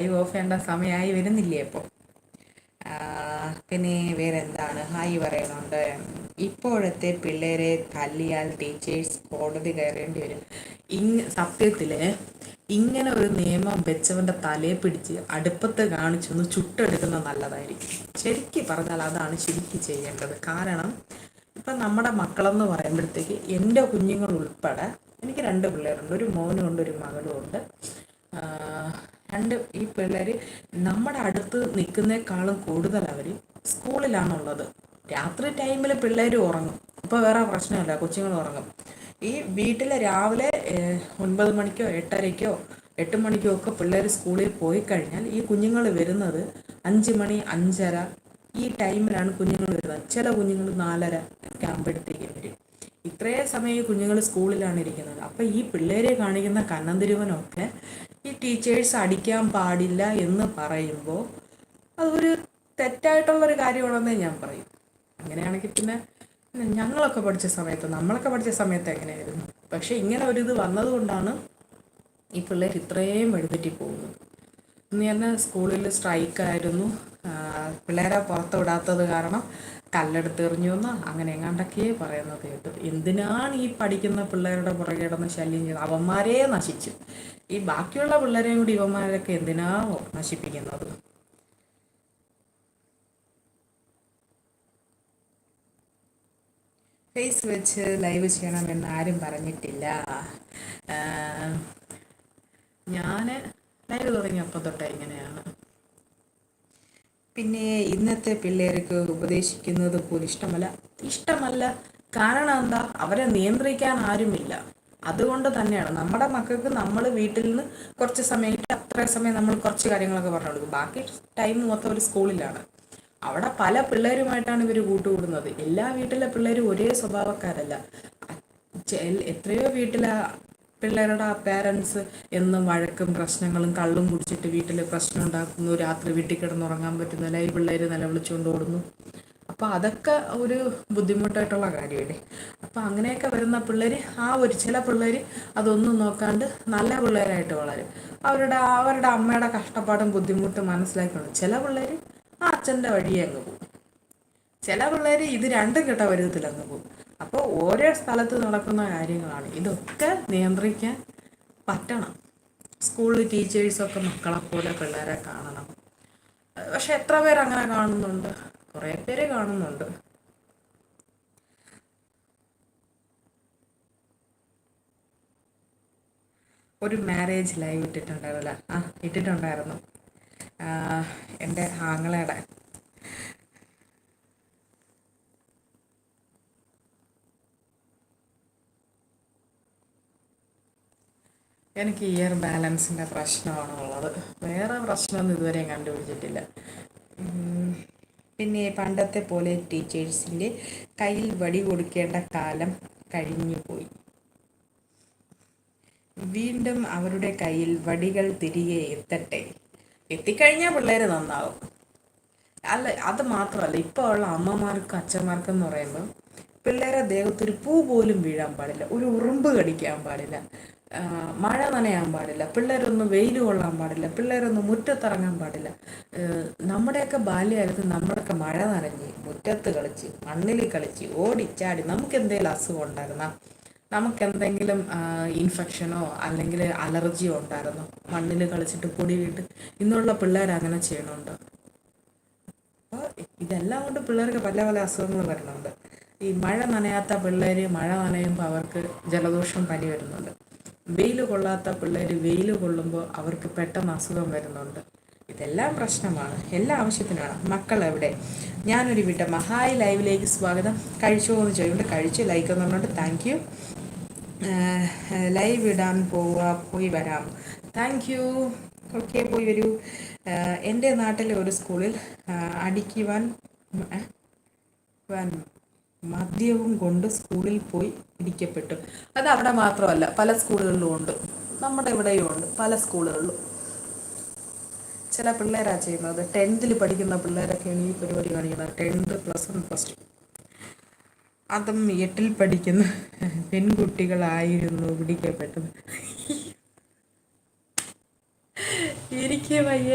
Live of ചെയ്യേണ്ട സമയമായി വരുന്നില്ലേ അപ്പോൾ പിന്നെ വേറെ എന്താണ് ഹായ് പറയുന്നുണ്ട്. ഇപ്പോഴത്തെ പിള്ളേരെ തല്ലിയാൽ ടീച്ചേഴ്സ് കോടതി കയറേണ്ടി വരും. ഇങ് സത്യത്തിൽ ഇങ്ങനെ ഒരു നിയമം വെച്ചവന്റെ തലയെ പിടിച്ച് അടുപ്പത്ത് കാണിച്ചൊന്ന് ചുട്ടെടുക്കുന്നത് നല്ലതായിരിക്കും. ശരിക്കും പറഞ്ഞാൽ അതാണ് ശരിക്കും ചെയ്യേണ്ടത്. കാരണം ഇപ്പം നമ്മുടെ മക്കളെന്ന് പറയുമ്പോഴത്തേക്ക് എന്റെ കുഞ്ഞുങ്ങൾ ഉൾപ്പെടെ എനിക്ക് രണ്ട് പിള്ളേരുണ്ട്. ഒരു മോനും ഉണ്ട് ഒരു മകളും ഉണ്ട്. രണ്ട് ഈ പിള്ളേർ നമ്മുടെ അടുത്ത് നിൽക്കുന്നേക്കാളും കൂടുതൽ അവർ സ്കൂളിലാണുള്ളത്. രാത്രി ടൈമിൽ പിള്ളേർ ഉറങ്ങും. അപ്പോൾ വേറെ പ്രശ്നമില്ല കൊച്ചുങ്ങൾ ഉറങ്ങും. ഈ വീട്ടിൽ രാവിലെ ഒൻപത് മണിക്കോ എട്ടരയ്ക്കോ എട്ട് മണിക്കോ ഒക്കെ പിള്ളേർ സ്കൂളിൽ പോയി കഴിഞ്ഞാൽ ഈ കുഞ്ഞുങ്ങൾ വരുന്നത് അഞ്ച് മണി അഞ്ചര ഈ ടൈമിലാണ് കുഞ്ഞുങ്ങൾ വരുന്നത്. ചില കുഞ്ഞുങ്ങൾ നാലര ഒക്കെ ആകുമ്പോഴത്തേക്ക് വരും. ഇത്രയും സമയം ഈ കുഞ്ഞുങ്ങൾ സ്കൂളിലാണ് ഇരിക്കുന്നത്. അപ്പോൾ ഈ പിള്ളേരെ കാണിക്കുന്ന കണ്ണന്തിരുവനൊക്കെ ഈ ടീച്ചേഴ്സ് അടിക്കാൻ പാടില്ല എന്ന് പറയുമ്പോൾ അതൊരു തെറ്റായിട്ടുള്ളൊരു കാര്യമാണെന്നേ ഞാൻ പറയും. അങ്ങനെയാണെങ്കിൽ പിന്നെ ഞങ്ങളൊക്കെ പഠിച്ച സമയത്ത് നമ്മളൊക്കെ പഠിച്ച സമയത്ത് എങ്ങനെയായിരുന്നു? പക്ഷേ ഇങ്ങനെ ഒരു ഇത് വന്നതുകൊണ്ടാണ് ഈ പിള്ളേർ ഇത്രയും വഴിതെറ്റി പോകുന്നത്. ഇന്ന് തന്നെ സ്കൂളിൽ സ്ട്രൈക്കായിരുന്നു. പിള്ളേരെ പുറത്ത് വിടാത്തത് കാരണം കല്ലെടുത്ത് എറിഞ്ഞു എന്ന് അങ്ങനെ എങ്ങാണ്ടൊക്കെ പറയുന്നത് കേട്ടു. എന്തിനാണ് ഈ പഠിക്കുന്ന പിള്ളേരുടെ പുറകെ കിടന്ന് ശല്യം ചെയ്ത് അവന്മാരെ നശിച്ചു. ഈ ബാക്കിയുള്ള പിള്ളേരെയും കൂടി ഇവന്മാരൊക്കെ എന്തിനാ നശിപ്പിക്കുന്നത്? ഫേസ് വെച്ച് ലൈവ് ചെയ്യണമെന്ന് ആരും പറഞ്ഞിട്ടില്ല. ഞാൻ ലൈവ് തുടങ്ങിയപ്പോൾ തൊട്ടേ ഇങ്ങനെയാണ്. പിന്നെ ഇന്നത്തെ പിള്ളേർക്ക് ഉപദേശിക്കുന്നത് പോലും ഇഷ്ടമല്ല. ഇഷ്ടമല്ല. കാരണം എന്താ? അവരെ നിയന്ത്രിക്കാൻ ആരുമില്ല. അതുകൊണ്ട് തന്നെയാണ്. നമ്മുടെ മക്കൾക്ക് നമ്മൾ വീട്ടിൽ നിന്ന് കുറച്ച് സമയം അത്ര സമയം നമ്മൾ കുറച്ച് കാര്യങ്ങളൊക്കെ പറഞ്ഞു കൊടുക്കും. ബാക്കി ടൈം മൊത്തം ഒരു സ്കൂളിലാണ്. അവിടെ പല പിള്ളേരുമായിട്ടാണ് ഇവർ കൂട്ടുകൂടുന്നത്. എല്ലാ വീട്ടിലെ പിള്ളേരും ഒരേ സ്വഭാവക്കാരല്ല. എത്രയോ വീട്ടിലെ പിള്ളേരുടെ ആ പേരൻസ് എന്നും വഴക്കും പ്രശ്നങ്ങളും കള്ളും കുടിച്ചിട്ട് വീട്ടിൽ പ്രശ്നം ഉണ്ടാക്കുന്നു രാത്രി വീട്ടിൽ കിടന്നുറങ്ങാൻ പറ്റുന്നില്ല ഈ പിള്ളേർ നിലവിളിച്ചുകൊണ്ട് ഓടുന്നു. അപ്പോൾ അതൊക്കെ ഒരു ബുദ്ധിമുട്ടായിട്ടുള്ള കാര്യമല്ലേ അപ്പോൾ അങ്ങനെയൊക്കെ വരുന്ന പിള്ളേർ ആ ഒരു ചില പിള്ളേർ അതൊന്നും നോക്കാണ്ട് നല്ല പിള്ളേരായിട്ട് വളരും. അവരുടെ അവരുടെ അമ്മയുടെ കഷ്ടപ്പാടും ബുദ്ധിമുട്ടും മനസ്സിലാക്കണം ചില പിള്ളേർ ആ അച്ഛന്റെ വഴിയെ അങ്ങ് പോകും. ചില പിള്ളേർ ഇത് രണ്ടും കിട്ട അങ്ങ് പോകും. അപ്പോൾ ഓരോ സ്ഥലത്ത് നടക്കുന്ന കാര്യങ്ങളാണ്. ഇതൊക്കെ നിയന്ത്രിക്കാൻ പറ്റണം. സ്കൂളിൽ ടീച്ചേഴ്സൊക്കെ മക്കളെ പോലെ പിള്ളേരെ കാണണം. പക്ഷെ എത്ര പേര് അങ്ങനെ കാണുന്നുണ്ട്? കുറേ പേര് കാണുന്നുണ്ട്. ഒരു മാരേജ് ലൈവ് ഇട്ടിട്ടുണ്ടായിരുന്നില്ല. ആ ഇട്ടിട്ടുണ്ടായിരുന്നു. എന്റെ ആങ്ങളയുടെ എനിക്ക് ഇയർ ബാലൻസിന്റെ പ്രശ്നമാണ് ഉള്ളത്. വേറെ പ്രശ്നമൊന്നും ഇതുവരെയും കണ്ടുപിടിച്ചിട്ടില്ല. പിന്നെ പണ്ടത്തെ പോലെ ടീച്ചേഴ്സിന്റെ കയ്യിൽ വടി കൊടുക്കേണ്ട കാലം കഴിഞ്ഞു പോയി. വീണ്ടും അവരുടെ കയ്യിൽ വടികൾ തിരികെ എത്തട്ടെ. എത്തിക്കഴിഞ്ഞാൽ പിള്ളേർ നന്നാവും. അല്ല അത് മാത്രമല്ല ഇപ്പോൾ ഉള്ള അമ്മമാർക്കും അച്ഛന്മാർക്കും എന്ന് പറയുമ്പോൾ പിള്ളേരെ ദേഹത്തൊരു പൂ പോലും വീഴാൻ പാടില്ല. ഒരു ഉറുമ്പ് കടിക്കാൻ പാടില്ല. മഴ നനയാൻ പാടില്ല പിള്ളേരൊന്നും വെയിൽ കൊള്ളാൻ പാടില്ല പിള്ളേരൊന്നും മുറ്റത്തിറങ്ങാൻ പാടില്ല. നമ്മുടെയൊക്കെ ബാല്യകാലത്ത് നമ്മളൊക്കെ മഴ നനഞ്ഞ് മുറ്റത്ത് കളിച്ച് മണ്ണിൽ കളിച്ച് ഓടിച്ചാടി നമുക്ക് എന്തെങ്കിലും അസുഖം ഉണ്ടായിരുന്ന? നമുക്ക് എന്തെങ്കിലും ഇൻഫെക്ഷനോ അല്ലെങ്കിൽ അലർജിയോ ഉണ്ടായിരുന്നോ? മണ്ണിൽ കളിച്ചിട്ട് പൊടി വീട്ട് ഇന്നുള്ള പിള്ളേർ അങ്ങനെ ചെയ്യണുണ്ട്? അപ്പോൾ ഇതെല്ലാം കൊണ്ട് പിള്ളേർക്ക് പല പല അസുഖങ്ങൾ വരുന്നുണ്ട്. ഈ മഴ നനയാത്ത പിള്ളേർ മഴ നനയുമ്പോൾ അവർക്ക് ജലദോഷം പനി വരുന്നുണ്ട്. വെയിൽ കൊള്ളാത്ത പിള്ളേർ വെയിൽ കൊള്ളുമ്പോൾ അവർക്ക് പെട്ടെന്ന് അസുഖം വരുന്നുണ്ട്. ഇതെല്ലാം പ്രശ്നമാണ്. എല്ലാ ആവശ്യത്തിനാണ്. മക്കൾ എവിടെ ഞാനൊരു വിട്ട മഹായ് ലൈവിലേക്ക് സ്വാഗതം. കഴിച്ചോ എന്ന് ചെയ്യുന്നുണ്ട് കഴിച്ചു ലൈക്ക് എന്നുണ്ട് താങ്ക് യു ലൈവ് ഇടാൻ പോവുക പോയി വരാം. താങ്ക് യു ഓക്കെ പോയി വരൂ. എന്റെ നാട്ടിലെ ഒരു സ്കൂളിൽ അടിക്കുവാൻ മദ്യവും കൊണ്ട് സ്കൂളിൽ പോയി പിടിക്കപ്പെട്ടു അത് അവിടെ മാത്രമല്ല പല സ്കൂളുകളിലും ഉണ്ട്. നമ്മുടെ ഇവിടെയും ഉണ്ട് പല സ്കൂളുകളിലും. ചില പിള്ളേരാ ചെയ്യുന്നത്. ടെൻത്തിൽ പഠിക്കുന്ന പിള്ളേരൊക്കെയാണ് ഈ പരിപാടി കാണിക്കുന്നത്. Tenth plus one plus two അതും എട്ടിൽ പഠിക്കുന്ന പെൺകുട്ടികളായിരുന്നു പിടിക്കപ്പെട്ടത്. എനിക്ക് വയ്യ.